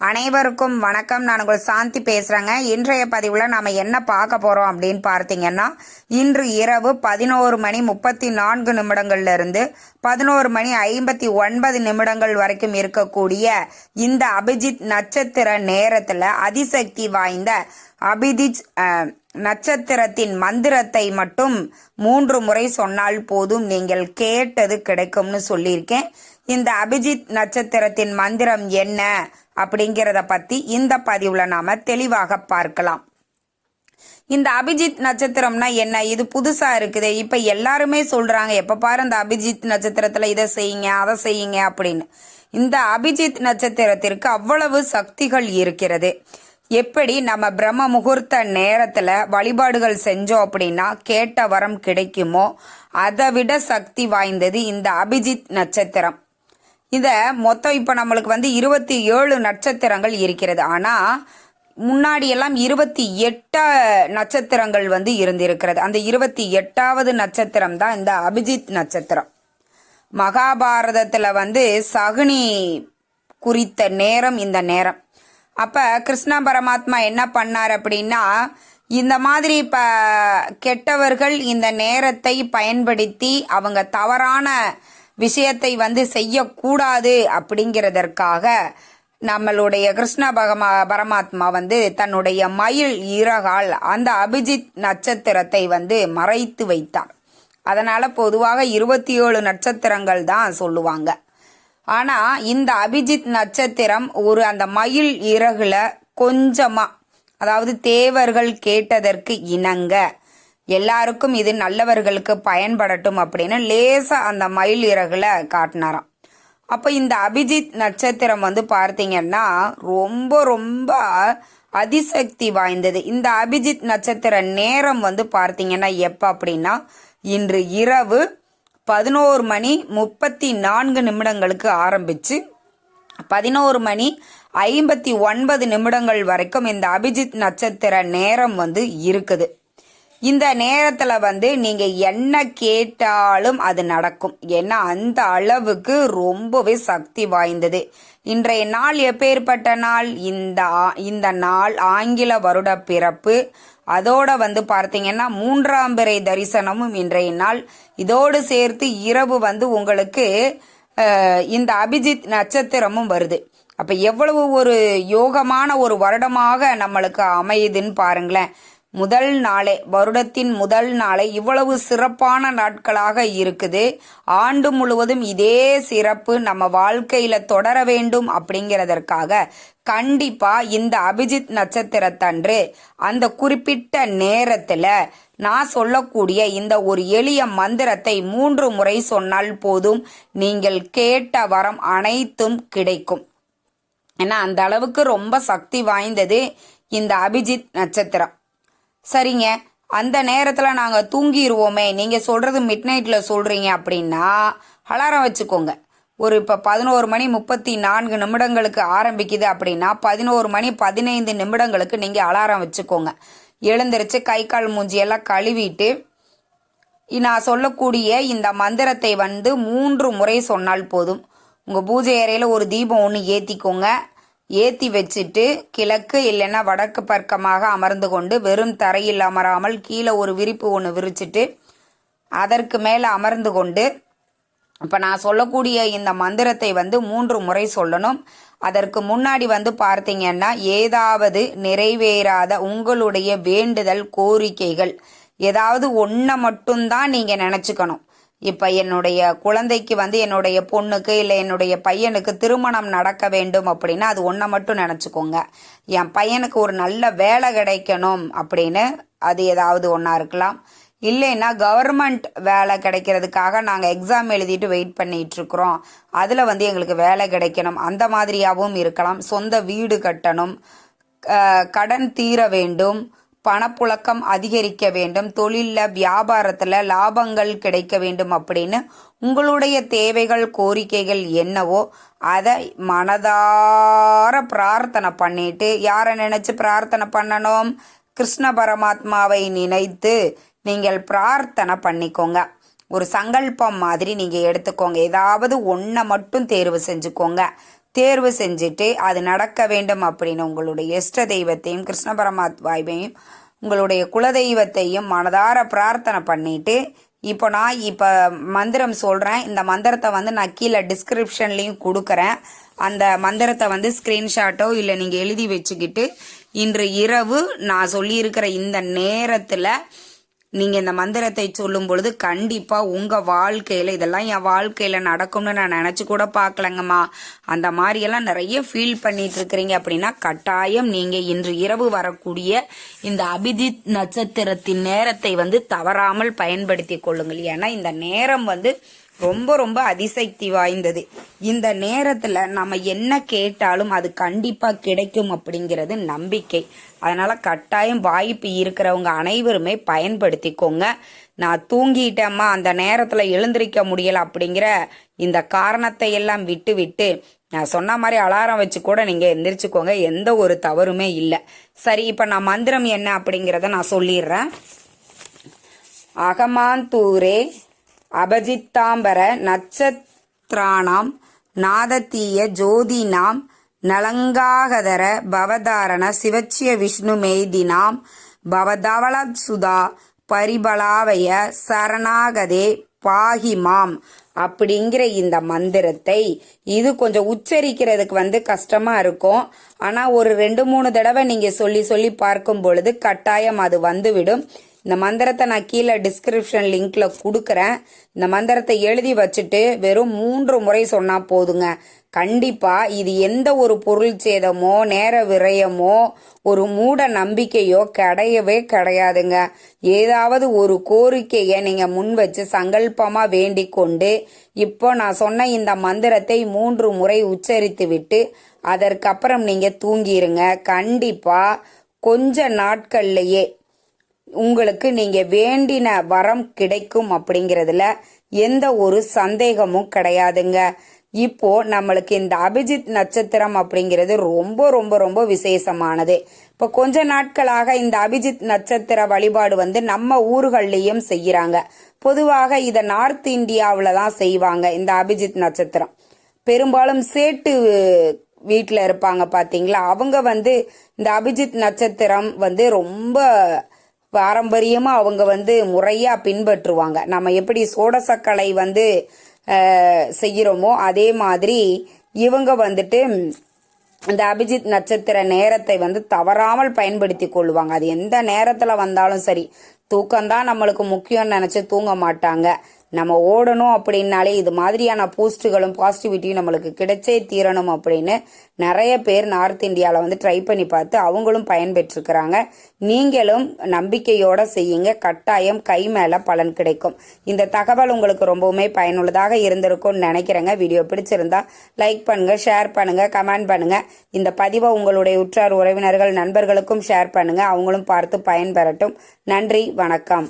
அனைவருக்கும் வணக்கம். நான் உங்கள் சாந்தி பேசுகிறேங்க இன்றைய பதிவில் நாம் என்ன பார்க்க போகிறோம் அப்படின்னு பார்த்தீங்கன்னா இன்று இரவு பதினோரு மணி முப்பத்தி நான்கு நிமிடங்கள்ல இருந்து பதினோரு மணி ஐம்பத்தி ஒன்பது நிமிடங்கள் வரைக்கும் இருக்கக்கூடிய இந்த அபிஜித் நட்சத்திர நேரத்தில் அதிசக்தி வாய்ந்த அபிஜித் நட்சத்திரத்தின் மந்திரத்தை மட்டும் மூன்று முறை சொன்னால் போதும் நீங்கள் கேட்டது கிடைக்கும்னு சொல்லியிருக்கேன். இந்த அபிஜித் நட்சத்திரத்தின் மந்திரம் என்ன? அப்படிங்கிறத பத்தி இந்த பதிவுல நாம தெளிவாக பார்க்கலாம். இந்த அபிஜித் நட்சத்திரம்னா என்ன? இது புதுசா இருக்குது. இப்ப எல்லாருமே சொல்றாங்க எப்ப பாரு இந்த அபிஜித் நட்சத்திரத்துல இதை செய்யுங்க அதை செய்யுங்க அப்படின்னு. இந்த அபிஜித் நட்சத்திரத்திற்கு அவ்வளவு சக்திகள் இருக்கிறது. எப்படி நம்ம பிரம்ம முகூர்த்த நேரத்துல வழிபாடுகள் செஞ்சோம் அப்படின்னா கேட்ட வரம் கிடைக்குமோ அதை விட சக்தி வாய்ந்தது இந்த அபிஜித் நட்சத்திரம். இந்த மொத்தம் இப்போ நம்மளுக்கு வந்து இருபத்தி ஏழு நட்சத்திரங்கள் இருக்கிறது. ஆனால் முன்னாடி எல்லாம் இருபத்தி எட்டா நட்சத்திரங்கள் வந்து இருந்திருக்கிறது. அந்த இருபத்தி எட்டாவது நட்சத்திரம் தான் இந்த அபிஜித் நட்சத்திரம். மகாபாரதத்தில் வந்து சகுனி குறித்த நேரம் இந்த நேரம். அப்போ கிருஷ்ண பரமாத்மா என்ன பண்ணார் அப்படின்னா இந்த மாதிரி ப கெட்டவர்கள் இந்த நேரத்தை பயன்படுத்தி அவங்க தவறான விஷயத்தை வந்து செய்யக்கூடாது அப்படிங்கிறதற்காக நம்மளுடைய கிருஷ்ண பகமா பரமாத்மா வந்து தன்னுடைய மயில் இறகால் அந்த அபிஜித் நட்சத்திரத்தை வந்து மறைத்து வைத்தார். அதனால பொதுவாக இருபத்தி ஏழு நட்சத்திரங்கள் தான் சொல்லுவாங்க. ஆனா இந்த அபிஜித் நட்சத்திரம் ஒரு அந்த மயில் இறகுல கொஞ்சமா அதாவது தேவர்கள் கேட்டதற்கு இணங்க எல்லாருக்கும் இது நல்லவர்களுக்கு பயன்படட்டும் அப்படின்னு லேசாக அந்த மயில் இறகுல காட்டினாராம். அப்போ இந்த அபிஜித் நட்சத்திரம் வந்து பார்த்தீங்கன்னா ரொம்ப ரொம்ப அதிசக்தி வாய்ந்தது. இந்த அபிஜித் நட்சத்திர நேரம் வந்து பார்த்தீங்கன்னா எப்போ அப்படின்னா இன்று இரவு பதினோரு மணி முப்பத்தி நான்கு நிமிடங்களுக்கு ஆரம்பிச்சு பதினோரு மணி ஐம்பத்தி ஒன்பது நிமிடங்கள் வரைக்கும் இந்த அபிஜித் நட்சத்திர நேரம் வந்து இருக்குது. இந்த நேரத்துல வந்து நீங்க என்ன கேட்டாலும் அது நடக்கும். ஏன்னா அந்த அளவுக்கு ரொம்பவே சக்தி வாய்ந்தது. இன்றைய நாள் எப்பேற்பட்ட நாள்? இந்த ஆ- இந்த நாள் ஆங்கில வருட பிறப்பு. அதோட வந்து பார்த்தீங்கன்னா மூன்றாம் பிறை தரிசனமும் இன்றைய நாள். இதோடு சேர்த்து இரவு வந்து உங்களுக்கு இந்த அபிஜித் நட்சத்திரமும் வருது. அப்ப எவ்வளவு ஒரு யோகமான ஒரு வருடமாக நம்மளுக்கு அமையுதுன்னு பாருங்களேன். முதல் நாளே வருடத்தின் முதல் நாளே இவ்வளவு சிறப்பான நாட்களாக இருக்குது. ஆண்டு முழுவதும் இதே சிறப்பு நம்ம வாழ்க்கையில தொடர வேண்டும் அப்படிங்கிறதற்காக கண்டிப்பா இந்த அபிஜித் நட்சத்திரத்தன்று அந்த குறிப்பிட்ட நேரத்துல நான் சொல்லக்கூடிய இந்த ஒரு எளிய மந்திரத்தை மூன்று முறை சொன்னால் போதும் நீங்கள் கேட்ட வரம் அனைத்தும் கிடைக்கும். ஏன்னா அந்த அளவுக்கு ரொம்ப சக்தி வாய்ந்தது இந்த அபிஜித் நட்சத்திரம். சரிங்க. அந்த நேரத்தில் நாங்கள் தூங்கிடுவோமே நீங்கள் சொல்கிறது மிட் நைட்டில் சொல்கிறீங்க அப்படின்னா அலாரம் வச்சுக்கோங்க. ஒரு இப்போ பதினோரு மணி முப்பத்தி நான்கு நிமிடங்களுக்கு ஆரம்பிக்குது அப்படின்னா பதினோரு மணி பதினைந்து நிமிடங்களுக்கு நீங்கள் அலாரம் வச்சுக்கோங்க. எழுந்திருச்சு கை கால் மூஞ்சியெல்லாம் கழுவிட்டு நான் சொல்லக்கூடிய இந்த மந்திரத்தை வந்து மூன்று முறை சொன்னால் போதும். உங்கள் பூஜை அறையில் ஒரு தீபம் ஒன்று ஏற்றிக்கோங்க ஏற்றி வச்சுட்டு கிழக்கு இல்லைன்னா வடக்கு பக்கமாக அமர்ந்து கொண்டு வெறும் தரையில் அமராமல் கீழே ஒரு விரிப்பு ஒன்று விரிச்சிட்டு அதற்கு மேலே அமர்ந்து கொண்டு இப்போ நான் சொல்லக்கூடிய இந்த மந்திரத்தை வந்து மூன்று முறை சொல்லணும். அதற்கு முன்னாடி வந்து பார்த்தீங்கன்னா ஏதாவது நிறைவேறாத உங்களுடைய வேண்டுதல் கோரிக்கைகள் ஏதாவது ஒன்றை மட்டும்தான் நீங்கள் நினச்சிக்கணும். இப்போ என்னுடைய குழந்தைக்கு வந்து என்னுடைய பொண்ணுக்கு இல்லை என்னுடைய பையனுக்கு திருமணம் நடக்க வேண்டும் அப்படின்னா அது ஒன்றை மட்டும் நினச்சிக்கோங்க. என் பையனுக்கு ஒரு நல்ல வேலை கிடைக்கணும் அப்படின்னு அது ஏதாவது ஒன்றா இருக்கலாம். இல்லைன்னா கவர்மெண்ட் வேலை கிடைக்கிறதுக்காக நாங்கள் எக்ஸாம் எழுதிட்டு வெயிட் பண்ணிட்டு இருக்கிறோம். அதில் வந்து எங்களுக்கு வேலை கிடைக்கணும். அந்த மாதிரியாகவும் இருக்கலாம். சொந்த வீடு கட்டணும். கடன் தீர வேண்டும். பணப்புழக்கம் அதிகரிக்க வேண்டும் தொழிலில் வியாபாரத்தில் லாபங்கள் கிடைக்க வேண்டும் அப்படின்னு உங்களுடைய தேவைகள் கோரிக்கைகள் என்னவோ அதை மனதார பிரார்த்தனை பண்ணிட்டு யாரை நினைச்சு பிரார்த்தனை பண்ணணும்? கிருஷ்ண பரமாத்மாவை நினைத்து நீங்கள் பிரார்த்தனை பண்ணிக்கோங்க. ஒரு சங்கல்பம் மாதிரி நீங்கள் எடுத்துக்கோங்க. ஏதாவது ஒன்றை மட்டும் தேர்வு செஞ்சுக்கோங்க. தேர்வு செஞ்சுட்டு அது நடக்க வேண்டும் அப்படின்னு உங்களுடைய இஷ்ட தெய்வத்தையும் கிருஷ்ண பரமாத்மாவையும் உங்களுடைய குலதெய்வத்தையும் மனதார பிரார்த்தனை பண்ணிட்டு இப்போ நான் இப்போ மந்திரம் சொல்கிறேன் இந்த மந்திரத்தை வந்து நான் கீழே டிஸ்கிரிப்ஷன்லேயும் கொடுக்குறேன். அந்த மந்திரத்தை வந்து ஸ்க்ரீன்ஷாட்டோ இல்லை நீங்கள் எழுதி வச்சுக்கிட்டு இன்று இரவு நான் சொல்லியிருக்கிற இந்த நேரத்தில் நீங்கள் இந்த மந்திரத்தை சொல்லும் பொழுது கண்டிப்பாக உங்கள் வாழ்க்கையில் இதெல்லாம் என் வாழ்க்கையில் நடக்கும்னு நான் நினச்சி கூட பார்க்கலங்கம்மா. அந்த மாதிரியெல்லாம் நிறைய ஃபீல் பண்ணிட்டு இருக்கிறீங்க அப்படின்னா கட்டாயம் நீங்கள் இன்று இரவு வரக்கூடிய இந்த அபிஜித் நட்சத்திரத்தின் நேரத்தை வந்து தவறாமல் பயன்படுத்தி கொள்ளுங்கள். ஏன்னா இந்த நேரம் வந்து ரொம்ப ரொம்ப அதிசக்தி வாய்ந்தது. இந்த நேரத்தில் நம்ம என்ன கேட்டாலும் அது கண்டிப்பாக கிடைக்கும் அப்படிங்கிறது நம்பிக்கை. அதனால் கட்டாயம் வாய்ப்பு இருக்கிறவங்க அனைவருமே பயன்படுத்திக்கோங்க. நான் தூங்கிட்டேம்மா அந்த நேரத்தில் எழுந்திருக்க முடியல அப்படிங்கிற இந்த காரணத்தை எல்லாம் விட்டு விட்டு நான் சொன்ன மாதிரி அலாரம் வச்சு கூட நீங்கள் எந்திரிச்சுக்கோங்க. எந்த ஒரு தவறுமே இல்லை. சரி இப்போ நான் மந்திரம் என்ன அப்படிங்கிறத நான் சொல்லிடுறேன். அகமாந்தூரே அபஜித்தாம்பர நட்சத்திராணாம் நாதத்தீய ஜோதினாம் நலங்காகதர பவதாரண சிவச்சிய விஷ்ணு மெய்தினாம் பவதவள சுதா பரிபலாவய சரணாகதே பாகிமாம் அப்படிங்கிற இந்த மந்திரத்தை இது கொஞ்சம் உச்சரிக்கிறதுக்கு வந்து கஷ்டமா இருக்கும். ஆனா ஒரு ரெண்டு மூணு தடவை நீங்க சொல்லி சொல்லி பார்க்கும் பொழுது கட்டாயம் அது வந்துவிடும். இந்த மந்திரத்தை நான் கீழே டிஸ்கிரிப்ஷன் லிங்க்ல கொடுக்குறேன். இந்த மந்திரத்தை எழுதி வச்சுட்டு வெறும் மூன்று முறை சொன்னா போதுங்க. கண்டிப்பா இது எந்த ஒரு பொருள் சேதமோ நேர விரயமோ ஒரு மூட நம்பிக்கையோ கிடையவே கிடையாதுங்க. ஏதாவது ஒரு கோரிக்கையை நீங்க முன் வச்சு சங்கல்பமா வேண்டிக் கொண்டு இப்போ நான் சொன்ன இந்த மந்திரத்தை மூன்று முறை உச்சரித்து விட்டு அதற்கப்புறம் நீங்க தூங்கிருங்க. கண்டிப்பா கொஞ்ச நாட்கள்லயே உங்களுக்கு நீங்க வேண்டின வரம் கிடைக்கும் அப்படிங்கறதுல எந்த ஒரு சந்தேகமும் கிடையாதுங்க. இப்போ நம்மளுக்கு இந்த அபிஜித் நட்சத்திரம் அப்படிங்கிறது ரொம்ப ரொம்ப ரொம்ப விசேஷமானது. இப்போ கொஞ்ச நாட்களாக இந்த அபிஜித் நட்சத்திர வழிபாடு வந்து நம்ம ஊர்கள்லயும் செய்யறாங்க. பொதுவாக இதை நார்த் இந்தியாவில் தான் செய்வாங்க இந்த அபிஜித் நட்சத்திரம். பெரும்பாலும் சேட்டு வீட்டில் இருப்பாங்க பார்த்தீங்களா அவங்க வந்து இந்த அபிஜித் நட்சத்திரம் வந்து ரொம்ப பாரம்பரியமாக அவங்க வந்து முறையாக பின்பற்றுவாங்க. நம்ம எப்படி சோடசக்கலை வந்து செய்கிறோமோ அதே மாதிரி இவங்க வந்துட்டு இந்த அபிஜித் நட்சத்திர நேரத்தை வந்து தவறாமல் பயன்படுத்தி கொள்வாங்க. அது எந்த நேரத்தில் வந்தாலும் சரி. தூக்கம்தான் நம்மளுக்கு முக்கியம்னு நினச்சி தூங்க மாட்டாங்க. நம்ம ஓடணும் அப்படின்னாலே இது மாதிரியான போஸ்ட்டுகளும் பாசிட்டிவிட்டியும் நம்மளுக்கு கிடைச்சே தீரணும் அப்படின்னு நிறைய பேர் நார்த் இந்தியாவில் வந்து ட்ரை பண்ணி பார்த்து அவங்களும் பயன்பெற்றிருக்கிறாங்க. நீங்களும் நம்பிக்கையோட செய்யுங்க. கட்டாயம் கை மேலே பலன் கிடைக்கும். இந்த தகவல் உங்களுக்கு ரொம்பவுமே பயனுள்ளதாக இருந்திருக்கும்னு நினைக்கிறேங்க. வீடியோ பிடிச்சிருந்தா லைக் பண்ணுங்க ஷேர் பண்ணுங்க கமெண்ட் பண்ணுங்க. இந்த பதிவை உங்களுடைய உற்றார் உறவினர்கள் நண்பர்களுக்கும் ஷேர் பண்ணுங்க. அவங்களும் பார்த்து பயன்பெறட்டும். நன்றி வணக்கம்.